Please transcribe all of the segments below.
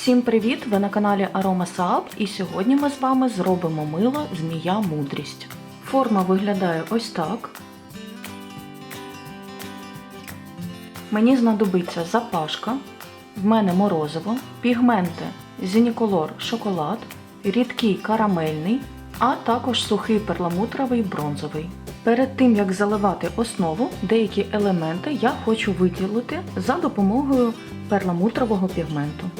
Всім привіт! Ви на каналі Aroma Saab і сьогодні ми з вами зробимо мило Змія Мудрість. Форма виглядає ось так. Мені знадобиться запашка, в мене морозиво, пігменти Zinicolor шоколад, рідкий карамельний, а також сухий перламутровий бронзовий. Перед тим як заливати основу, деякі елементи я хочу виділити за допомогою перламутрового пігменту.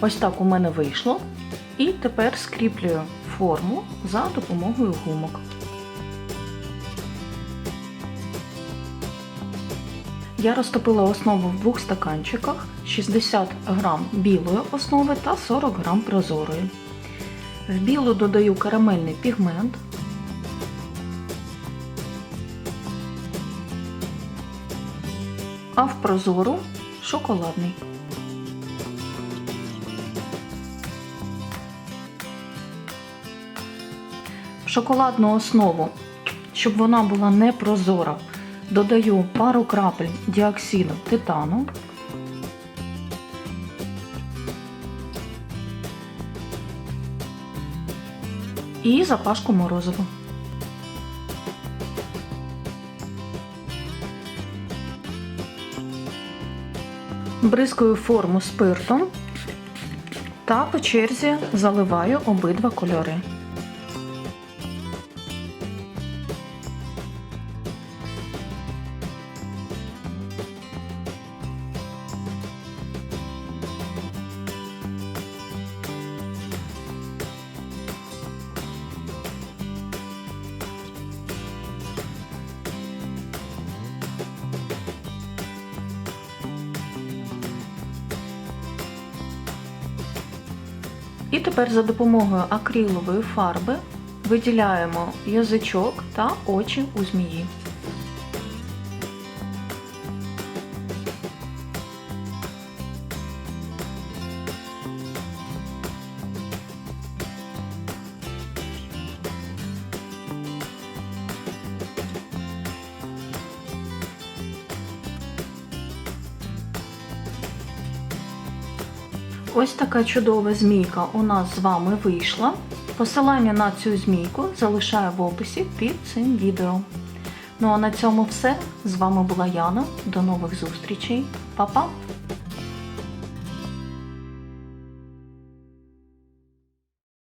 Ось так у мене вийшло. І тепер скріплюю форму за допомогою гумок. Я розтопила основу в двох стаканчиках 60 г білої основи та 40 г прозорої. В білу додаю карамельний пігмент. А в прозору шоколадний. В шоколадну основу, щоб вона була не прозора, додаю пару крапель діоксиду титану. І запашку морозива. Бризкаю форму спиртом та по черзі заливаю обидва кольори. І тепер за допомогою акрилової фарби виділяємо язичок та очі у змії. Ось така чудова змійка у нас з вами вийшла. Посилання на цю змійку залишаю в описі під цим відео. Ну а на цьому все. З вами була Яна. До нових зустрічей. Па-па!